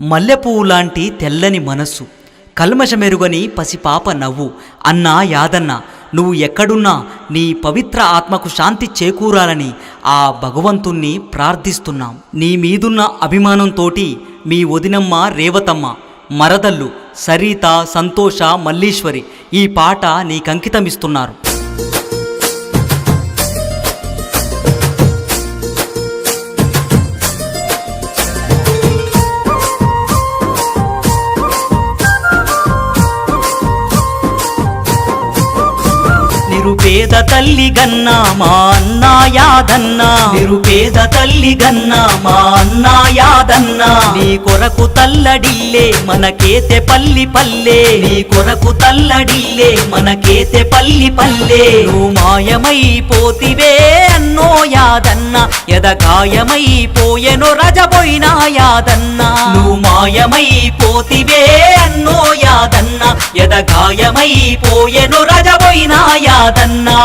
మల్లెపువ్వు లాంటి తెల్లని మనస్సు కల్మషమెరుగని పసిపాప నవ్వు. అన్నా యాదన్న నువ్వు ఎక్కడున్నా నీ పవిత్ర ఆత్మకు శాంతి చేకూరాలని ఆ భగవంతుణ్ణి ప్రార్థిస్తున్నాం. నీ మీదున్న అభిమానంతోటి మీ వదినమ్మ రేవతమ్మ మరదళ్ళు సరిత సంతోష మల్లీశ్వరి ఈ పాట నీకంకితమిస్తున్నారు. నిరుపేద తల్లి గన్నా మా అన్న యాదన్నా. నిరుపేద తల్లి గన్నా మా అన్న యాదన్నా. నీ కొరకు తల్లడిల్లే మనకేతే పల్లి పల్లె. నీ కొరకు తల్లడిల్లే మనకేతే పల్లి పల్లే. నువ్వు మాయమైపోతివే అన్నో యాదన్న. ఎదగాయమైపోయెను రజపోయినా యాదన్న. నువ్వు మాయమైపోతివే అన్నో యాదన్న. ఎదగాయమైపోయెను రజపోయినా యాదన్నా. না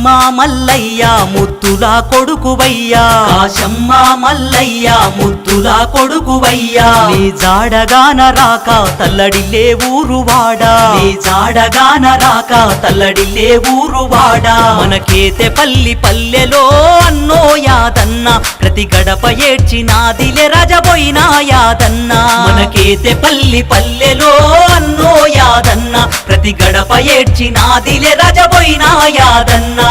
కాశమ్మ మల్లయ్య ముద్దుల కొడుకువయ్యా. కాశమ్మ మల్లయ్య ముద్దుల కొడుకువయ్యా. నీ జాడగాన రాక తల్లడిల్లే ఊరువాడా. నీ జాడగాన రాక తల్లడిల్లే ఊరువాడా. మనకేతే పల్లి పల్లెలో అన్నో యాదన్న. ప్రతి గడప ఏడ్చినాదిలే రజబోయినా యాదన్న మనకేతే పల్లి పల్లెలో అన్నో యాదన్న. ప్రతి గడప ఏడ్చినాదిలే రజబోయినా యాదన్నా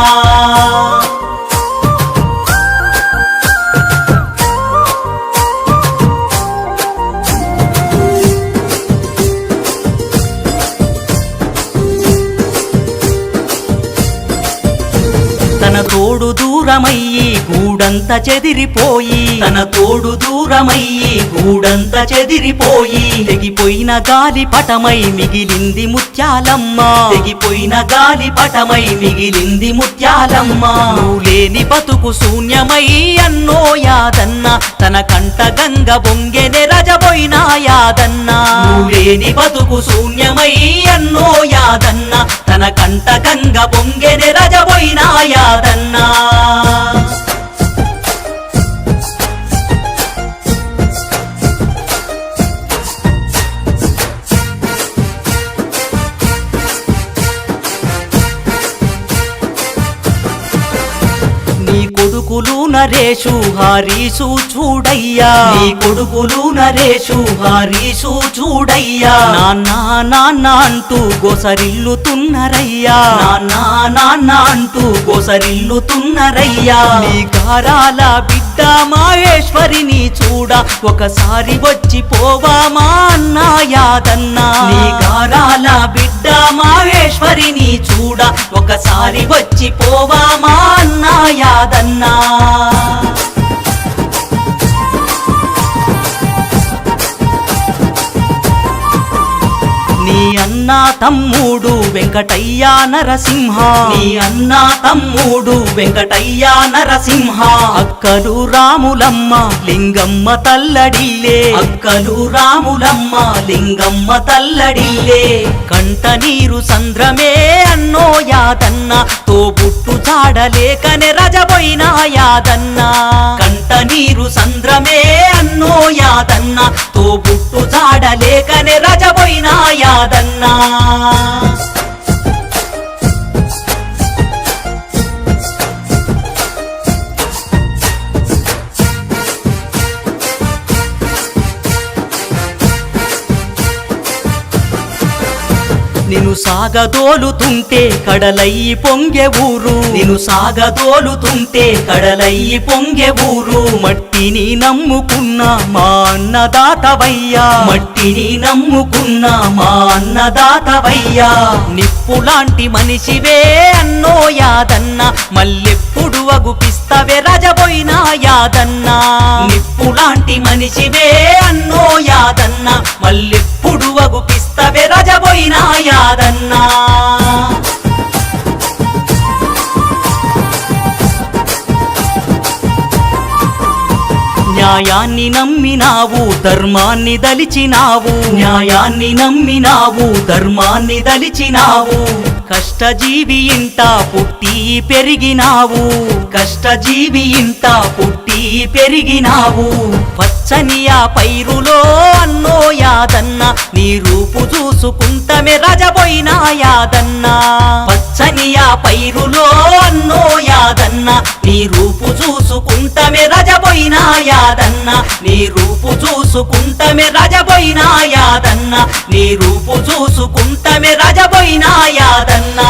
తన తోడు దూరమయ్యి గూడంత చెదిరిపోయి తన తోడు దూరమయ్యి గూడంత చెదిరిపోయి తెగిపోయిన గాలి పటమై మిగిలింది ముత్యాలమ్మ. తెగిపోయిన గాలి పటమై మిగిలింది ముత్యాలమ్మ. లేని బతుకు శూన్యమై అన్నో యాదన్న తన కంట గంగ బొంగెనె రజబోయిన యాదన్న లేని బతుకు శూన్యమై అన్నో యాదన్న తన కంట గంగ బొంగెనె రజబోయిన యాదన్నా కొడుకులు నరేషు హారీసు చూడయ్యా. నీ కొడుకులు నరేషు హారీసు చూడయ్యా. నాన్న నాన్న అంటూ గోసరిల్లుతున్నరయ్యా. నాన్న నాన్న అంటూ గోసరిల్లుతున్నరయ్యా. నీ గారాల బిడ్డ మాహేశ్వరిని చూడ ఒకసారి వచ్చి పోవా మా అన్న యాదన్నా? నీ గారాల బిడ్డ మాహేశ్వరిని చూడ ఒకసారి వచ్చి పోవా మా అన్న యాదన్నా? అన్న తమ్ముడు వెంకటయ్య నరసింహ. నీ అన్న తమ్ముడు వెంకటయ్య నరసింహ. అక్కలు రాములమ్మ లింగమ్మ తల్లడిల్లే. అక్కలు రాములమ్మ లింగమ్మ తల్లడిల్లే. కంట నీరు సంద్రమే అన్నో యాదన్న తోబుట్టు చాడలేకనే పోయినా యాదన్న కంట నీరు సంద్రమే అన్నో యాదన్న తోబుట్టు చాడలేకనే రజపోయినా యాదన్నా నిన్ను సాగదోలుతుంటే కడలయ్యి పొంగె ఊరు. నిన్ను సాగదోలుతుంటే కడలయ్యి పొంగె ఊరు. మట్టిని నమ్ముకున్న మా అన్నదాతవయ్యా. మట్టిని నమ్ముకున్న మా అన్నదాతవయ్యా. నిప్పులాంటి మనిషివే అన్నో యాదన్న. మల్లెప్పుడు అగుపిస్తవే రజబోయినా యాదన్న నిప్పులాంటి మనిషివే అన్నో యాదన్న. మల్లెప్పుడు అగుపిస్తవే రజబోయినా యాదన్నా న్యాయాన్ని నమ్మినావు ధర్మాన్ని దలిచినావు న్యాయాన్ని నమ్మినావు ధర్మాన్ని దలిచినావు కష్టజీవి ఇంట పుట్టి పెరిగినావు కష్టజీవి ఇంట పుట్టి పెరిగినావు పచ్చని ఆ పైరులో అన్నో యాదన్న. నీ రూపు చూసుకుంటమే రజపోయినా యాదన్న. పచ్చని ఆ పైరులో అన్నో యాదన్న. నీ రూపు చూసుకుంటమే రజపోయినా యాదన్న. నీ రూపు చూసుకుంటమే రజపోయినా యాదన్న. నీ రూపు చూసుకుంటమే రజపోయినా యాదన్నా.